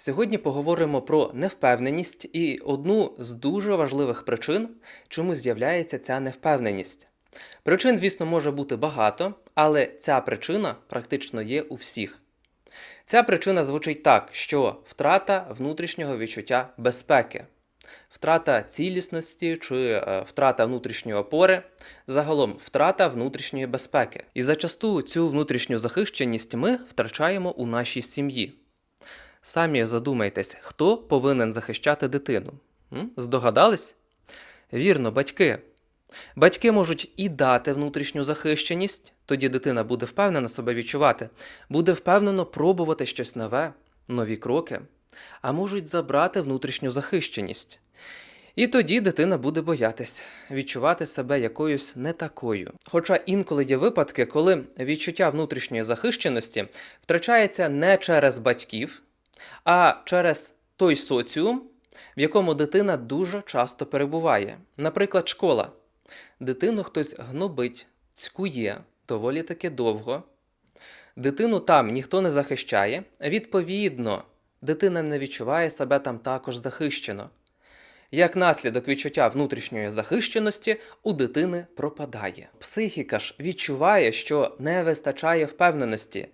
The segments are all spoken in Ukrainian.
Сьогодні поговоримо про невпевненість і одну з дуже важливих причин, чому з'являється ця невпевненість. Причин, звісно, може бути багато, але ця причина практично є у всіх. Ця причина звучить так, що втрата внутрішнього відчуття безпеки, втрата цілісності чи е, втрата внутрішньої опори, загалом втрата внутрішньої безпеки. І зачасту цю внутрішню захищеність ми втрачаємо у нашій сім'ї. Самі задумайтесь, хто повинен захищати дитину? М? Здогадались? Вірно, батьки. Батьки можуть і дати внутрішню захищеність, тоді дитина буде впевнена себе відчувати, буде впевнено пробувати щось нове, нові кроки, а можуть забрати внутрішню захищеність. І тоді дитина буде боятись, відчувати себе якоюсь не такою. Хоча інколи є випадки, коли відчуття внутрішньої захищеності втрачається не через батьків, а через той соціум, в якому дитина дуже часто перебуває. Наприклад, школа. Дитину хтось гнобить, цькує доволі таки довго. Дитину там ніхто не захищає. Відповідно, дитина не відчуває себе там також захищено. Як наслідок відчуття внутрішньої захищеності у дитини пропадає. Психіка ж відчуває, що не вистачає впевненості.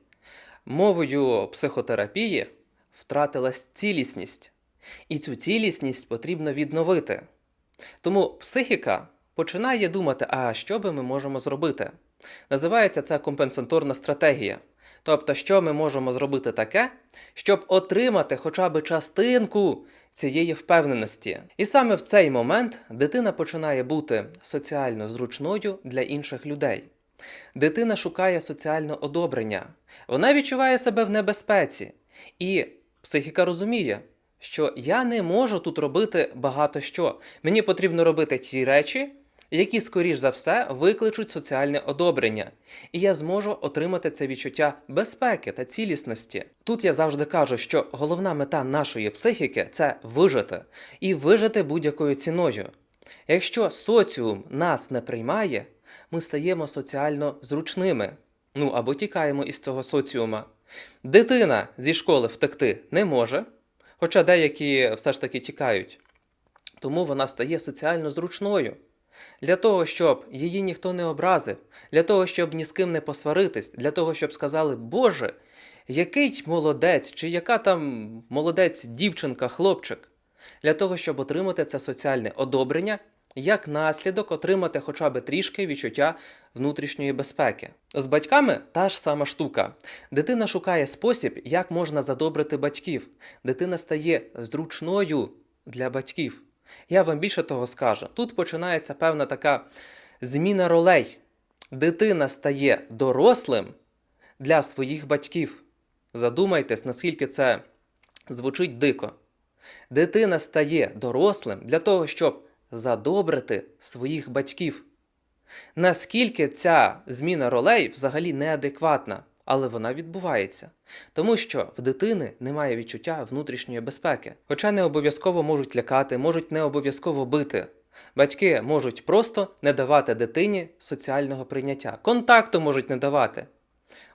Мовою психотерапії втратилась цілісність, і цю цілісність потрібно відновити. Тому психіка починає думати, а що би ми можемо зробити? Називається це компенсаторна стратегія. Тобто, що ми можемо зробити таке, щоб отримати хоча б частинку цієї впевненості. І саме в цей момент дитина починає бути соціально зручною для інших людей. Дитина шукає соціальне одобрення, вона відчуває себе в небезпеці. І психіка розуміє, що я не можу тут робити багато що. Мені потрібно робити ті речі, які, скоріш за все, викличуть соціальне одобрення, і я зможу отримати це відчуття безпеки та цілісності. Тут я завжди кажу, що головна мета нашої психіки це вижити і вижити будь-якою ціною. Якщо соціум нас не приймає, ми стаємо соціально зручними. Ну або тікаємо із цього соціума. Дитина зі школи втекти не може, хоча деякі все ж таки тікають. Тому вона стає соціально зручною. Для того, щоб її ніхто не образив, для того, щоб ні з ким не посваритись, для того, щоб сказали, Боже, який молодець, чи яка там молодець дівчинка, хлопчик, для того, щоб отримати це соціальне одобрення, як наслідок отримати хоча б трішки відчуття внутрішньої безпеки. З батьками та ж сама штука. Дитина шукає спосіб, як можна задобрити батьків. Дитина стає зручною для батьків. Я вам більше того скажу. Тут починається певна така зміна ролей. Дитина стає дорослим для своїх батьків. Задумайтесь, наскільки це звучить дико. Дитина стає дорослим для того, щоб задобрити своїх батьків. Наскільки ця зміна ролей взагалі неадекватна, але вона відбувається, тому що в дитини немає відчуття внутрішньої безпеки, хоча не обов'язково можуть лякати, можуть не обов'язково бити. Батьки можуть просто не давати дитині соціального прийняття, контакту можуть не давати.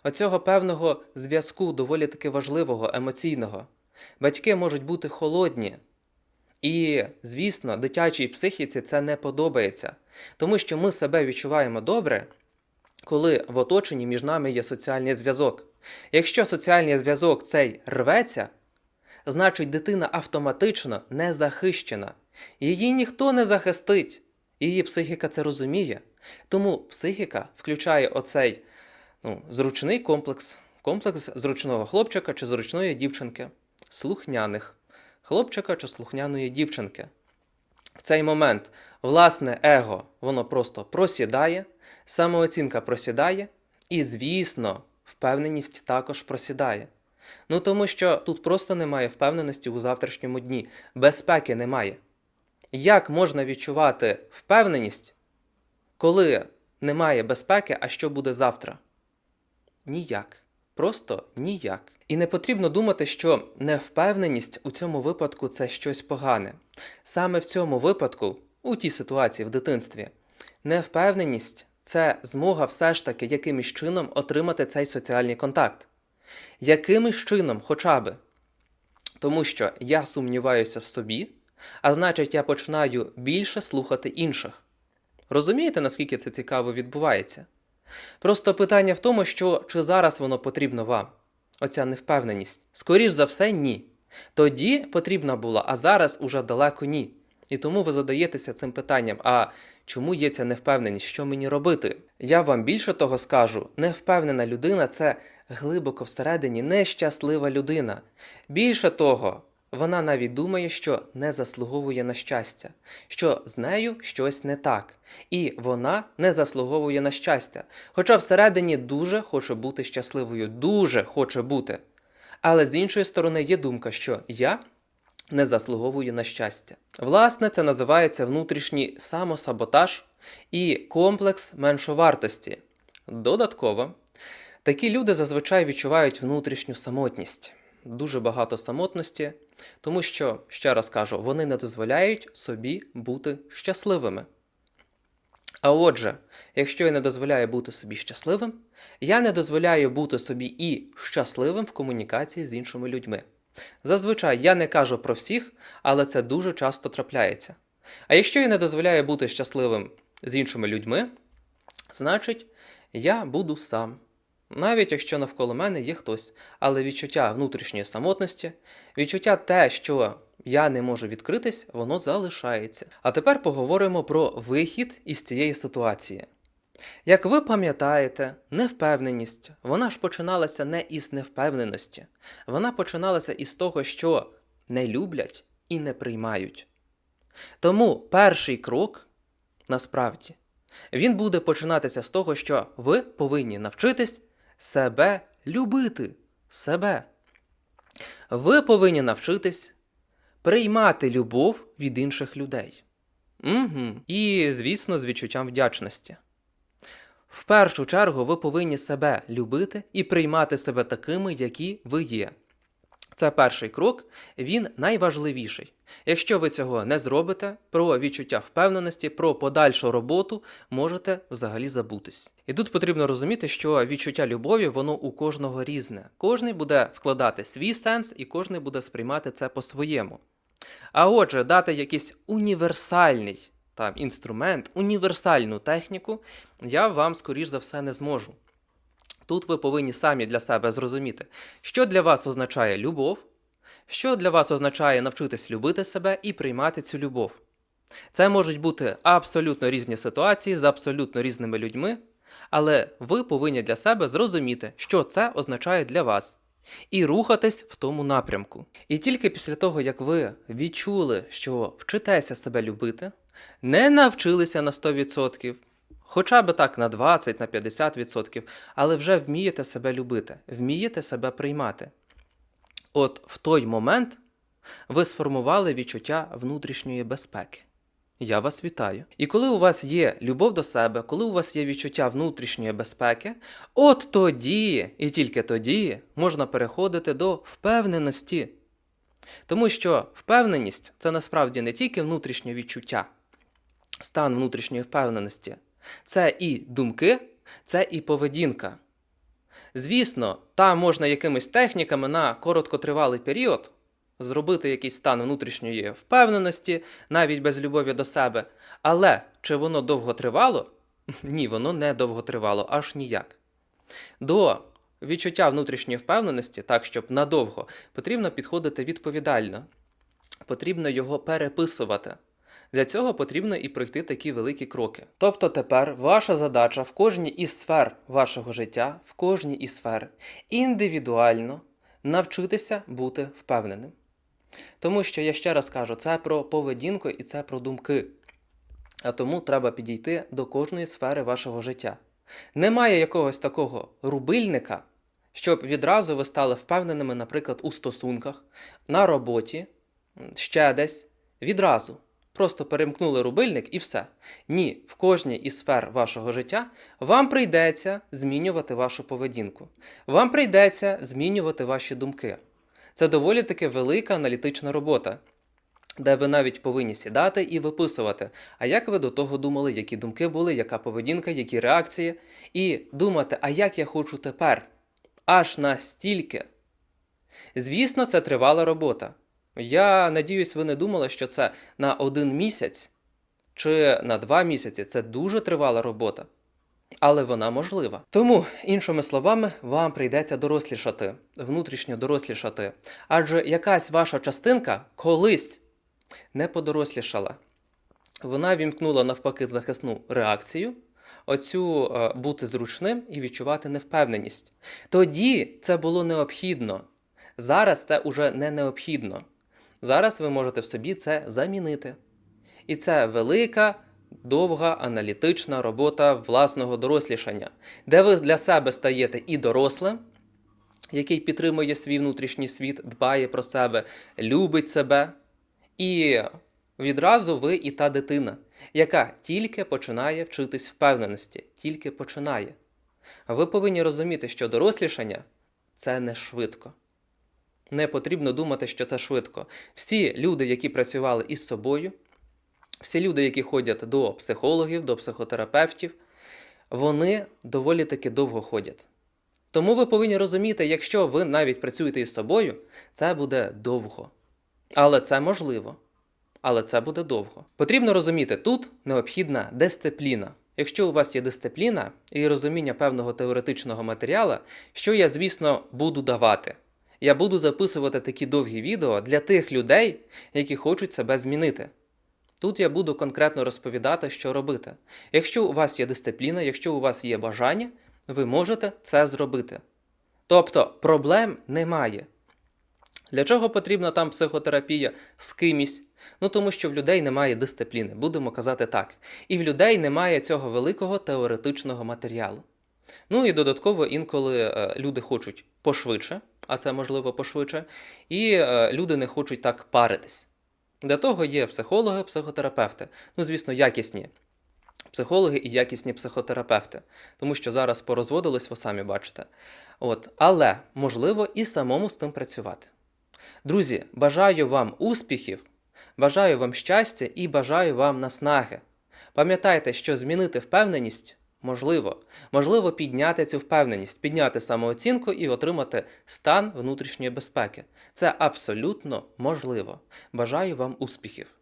Оцього певного зв'язку доволі таки важливого, емоційного. Батьки можуть бути холодні. І, звісно, дитячій психіці це не подобається, тому що ми себе відчуваємо добре, коли в оточенні між нами є соціальний зв'язок. Якщо соціальний зв'язок цей рветься, значить дитина автоматично не захищена. Її ніхто не захистить. Її психіка це розуміє. Тому психіка включає оцей ну, зручний комплекс, комплекс зручного хлопчика чи зручної дівчинки, слухняних хлопчика чи слухняної дівчинки. В цей момент власне его воно просто просідає, самооцінка просідає, і, звісно, впевненість також просідає. Ну тому що тут просто немає впевненості у завтрашньому дні, безпеки немає. Як можна відчувати впевненість, коли немає безпеки, а що буде завтра? Ніяк. Просто ніяк. І не потрібно думати, що невпевненість у цьому випадку це щось погане. Саме в цьому випадку, у тій ситуації в дитинстві, невпевненість це змога все ж таки якимось чином отримати цей соціальний контакт. Якимось чином, хоча би. Тому що я сумніваюся в собі, а значить, я починаю більше слухати інших. Розумієте, наскільки це цікаво відбувається? Просто питання в тому, що чи зараз воно потрібно вам? Оця невпевненість. Скоріш за все, ні. Тоді потрібна була, а зараз уже далеко ні. І тому ви задаєтеся цим питанням: а чому є ця невпевненість? Що мені робити? Я вам більше того скажу: невпевнена людина це глибоко всередині нещаслива людина. Більше того, вона навіть думає, що не заслуговує на щастя, що з нею щось не так, і вона не заслуговує на щастя. Хоча всередині дуже хоче бути щасливою, дуже хоче бути. Але з іншої сторони є думка, що я не заслуговую на щастя. Власне, це називається внутрішній самосаботаж і комплекс меншовартості. Додатково, такі люди зазвичай відчувають внутрішню самотність, дуже багато самотності, тому що, ще раз кажу, вони не дозволяють собі бути щасливими. А отже, якщо я не дозволяю бути собі щасливим, я не дозволяю бути собі і щасливим в комунікації з іншими людьми. Зазвичай я не кажу про всіх, але це дуже часто трапляється. А якщо я не дозволяю бути щасливим з іншими людьми, значить я буду сам. Навіть якщо навколо мене є хтось, але відчуття внутрішньої самотності, відчуття те, що я не можу відкритись, воно залишається. А тепер поговоримо про вихід із цієї ситуації. Як ви пам'ятаєте, невпевненість, вона ж починалася не із невпевненості, вона починалася із того, що не люблять і не приймають. Тому перший крок, насправді, він буде починатися з того, що ви повинні навчитись себе любити себе. Ви повинні навчитись приймати любов від інших людей. Угу. І, звісно, з відчуттям вдячності. В першу чергу ви повинні себе любити і приймати себе такими, які ви є. Це перший крок, він найважливіший. Якщо ви цього не зробите, про відчуття впевненості, про подальшу роботу можете взагалі забутись. І тут потрібно розуміти, що відчуття любові воно у кожного різне. Кожний буде вкладати свій сенс і кожний буде сприймати це по-своєму. А отже, дати якийсь універсальний там, інструмент, універсальну техніку я вам, скоріш за все, не зможу. Тут ви повинні самі для себе зрозуміти, що для вас означає любов, що для вас означає навчитись любити себе і приймати цю любов. Це можуть бути абсолютно різні ситуації з абсолютно різними людьми, але ви повинні для себе зрозуміти, що це означає для вас, і рухатись в тому напрямку. І тільки після того, як ви відчули, що вчитеся себе любити, не навчилися на 100%, хоча б так на 20, на 50%, але вже вмієте себе любити, вмієте себе приймати. От в той момент ви сформували відчуття внутрішньої безпеки. Я вас вітаю. І коли у вас є любов до себе, коли у вас є відчуття внутрішньої безпеки, от тоді і тільки тоді можна переходити до впевненості. Тому що впевненість це насправді не тільки внутрішнє відчуття, стан внутрішньої впевненості, це і думки, це і поведінка. Звісно, там можна якимись техніками на короткотривалий період зробити якийсь стан внутрішньої впевненості, навіть без любові до себе. Але чи воно довго тривало? Ні, воно не довго тривало, аж ніяк. До відчуття внутрішньої впевненості, так щоб надовго, потрібно підходити відповідально, потрібно його переписувати. Для цього потрібно і пройти такі великі кроки. Тобто тепер ваша задача в кожній із сфер вашого життя, в кожній із сфер індивідуально навчитися бути впевненим. Тому що я ще раз кажу, це про поведінку і це про думки. А тому треба підійти до кожної сфери вашого життя. Немає якогось такого рубильника, щоб відразу ви стали впевненими, наприклад, у стосунках, на роботі, ще десь, відразу. Просто перемкнули рубильник і все. Ні, в кожній із сфер вашого життя вам прийдеться змінювати вашу поведінку. Вам прийдеться змінювати ваші думки. Це доволі таки велика аналітична робота, де ви навіть повинні сідати і виписувати, а як ви до того думали, які думки були, яка поведінка, які реакції, і думати, а як я хочу тепер? Аж настільки, Звісно, це тривала робота. Я надіюсь, ви не думали, що це на один місяць чи на два місяці. Це дуже тривала робота. Але вона можлива. Тому, іншими словами, вам прийдеться дорослішати, внутрішньо дорослішати. Адже якась ваша частинка колись не подорослішала. Вона вімкнула навпаки захисну реакцію, оцю е, бути зручним і відчувати невпевненість. Тоді це було необхідно. Зараз це уже не необхідно. Зараз ви можете в собі це замінити. І це велика, довга аналітична робота власного дорослішання, де ви для себе стаєте і дорослим, який підтримує свій внутрішній світ, дбає про себе, любить себе. І відразу ви і та дитина, яка тільки починає вчитись впевненості, тільки починає. Ви повинні розуміти, що дорослішання це не швидко. Не потрібно думати, що це швидко. Всі люди, які працювали із собою, всі люди, які ходять до психологів, до психотерапевтів, вони доволі таки довго ходять. Тому ви повинні розуміти, якщо ви навіть працюєте із собою, це буде довго. Але це можливо. Але це буде довго. Потрібно розуміти, тут необхідна дисципліна. Якщо у вас є дисципліна і розуміння певного теоретичного матеріалу, що я, звісно, буду давати. Я буду записувати такі довгі відео для тих людей, які хочуть себе змінити. Тут я буду конкретно розповідати, що робити. Якщо у вас є дисципліна, якщо у вас є бажання, ви можете це зробити. Тобто проблем немає. Для чого потрібна там психотерапія з кимось? Ну тому що в людей немає дисципліни, будемо казати так. І в людей немає цього великого теоретичного матеріалу. Ну і додатково інколи е, люди хочуть пошвидше, а це можливо пошвидше, і е, люди не хочуть так паритись. Для того є психологи, психотерапевти. Ну, звісно, якісні психологи і якісні психотерапевти, тому що зараз порозводились, ви самі бачите. От, але можливо і самому з тим працювати. Друзі, бажаю вам успіхів, бажаю вам щастя і бажаю вам наснаги. Пам'ятайте, що змінити впевненість можливо. Можливо підняти цю впевненість, підняти самооцінку і отримати стан внутрішньої безпеки. Це абсолютно можливо. Бажаю вам успіхів!